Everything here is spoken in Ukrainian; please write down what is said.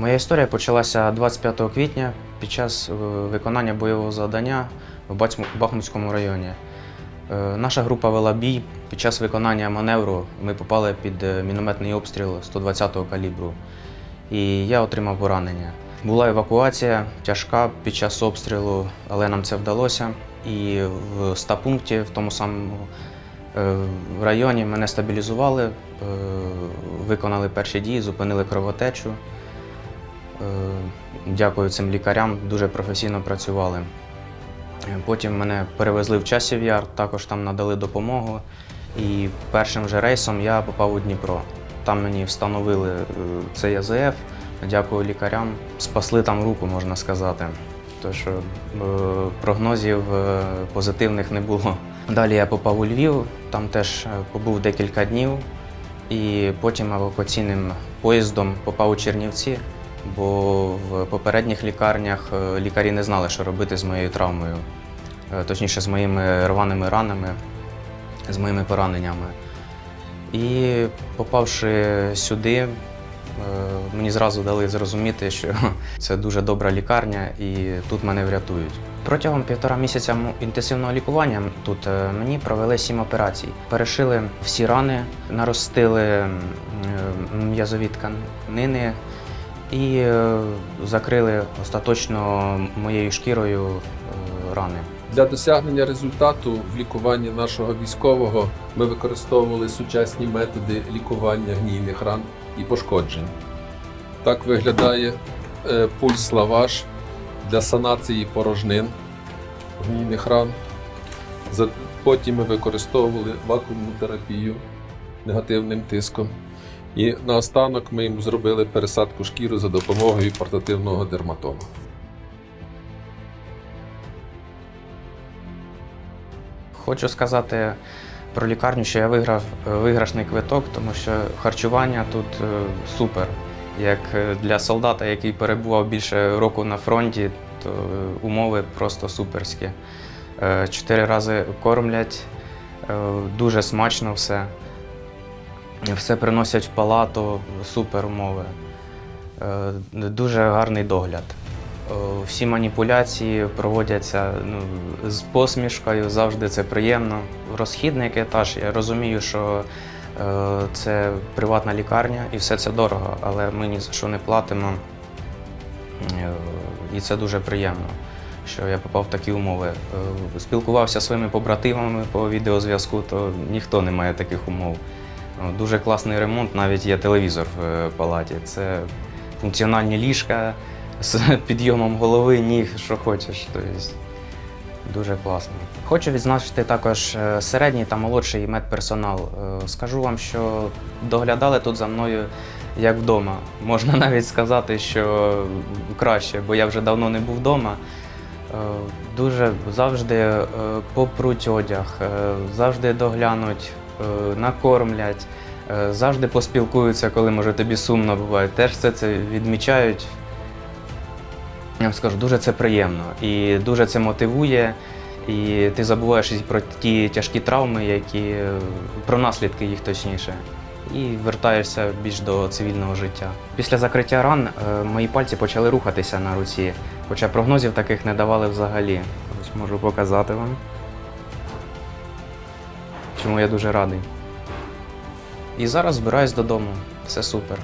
Моя історія почалася 25 квітня під час е, виконання бойового завдання в Бахмутському районі. Е, Наша група вела бій. Під час виконання маневру ми попали під е, мінометний обстріл 120-го калібру. І я отримав поранення. Була евакуація тяжка під час обстрілу, але нам це вдалося. І в 100 пункті, в тому самому районі, мене стабілізували, виконали перші дії, зупинили кровотечу. Е, Дякую цим лікарям, дуже професійно працювали. Е, Потім мене перевезли в часів яр, також там надали допомогу. І першим же рейсом я попав у Дніпро. Там мені встановили е, цей АЗФ. Дякую лікарям. Спасли там руку, можна сказати. Е, прогнозів позитивних не було. Далі я попав у Львів, там теж побув декілька днів. І потім евакуаційним поїздом попав у Чернівці, бо в попередніх лікарнях е, лікарі не знали, що робити з моєю травмою, Е, точніше, з моїми рваними ранами, з моїми пораненнями. І попавши сюди, е, мені зразу дали зрозуміти, що це дуже добра лікарня і тут мене врятують. Протягом півтора місяця інтенсивного лікування тут мені провели сім операцій. Перешили всі рани, наростили м'язові тканини і е, закрили остаточно моєю шкірою е, рани. Для досягнення результату в лікуванні нашого військового ми використовували сучасні методи лікування гнійних ран і пошкоджень. Так виглядає е, пульс лаваш для санації порожнин гнійних ран. Потім ми використовували вакуумну терапію негативним тиском. І наостанок ми йому зробили пересадку шкіри за допомогою портативного дерматома. Хочу сказати про лікарню, що я виграв е, виграшний квиток, тому що харчування тут е, супер. Як е, для солдата, який перебував більше року на фронті, то умови просто суперські. Чотири рази кормлять, дуже смачно все. Все приносять в палату, супер умови. Е, Дуже гарний догляд. Е, Всі маніпуляції проводяться ну, з посмішкою, завжди це приємно. Розхідник етаж, я розумію, що е, це приватна лікарня і все це дорого, але ми ні за що не платимо. Е, І це дуже приємно, що я попав в такі умови. Е, Спілкувався зі своїми побратимами по відеозв'язку, то ніхто не має таких умов. Дуже класний ремонт, навіть є телевізор в е, палаті. Це функціональні ліжка з підйомом голови, ніг, що хочеш. Тобто, дуже класно. Хочу відзначити також е, середній та молодший медперсонал. Е, Скажу вам, що доглядали тут за мною як вдома. Можна навіть сказати, що краще, бо я вже давно не був вдома. Дуже завжди попруть одяг, завжди доглянуть, накормлять, е, завжди поспілкуються, коли може тобі сумно буває. Теж все це відмічають. Я вам скажу, дуже це приємно і дуже це мотивує. І ти забуваєш про ті тяжкі травми, які про наслідки їх точніше, і вертаєшся більш до цивільного життя. Після закриття ран е, мої пальці почали рухатися на руці, хоча прогнозів таких не давали взагалі. Ось можу показати вам. Чому я дуже радий. І зараз збираюсь додому. Все супер.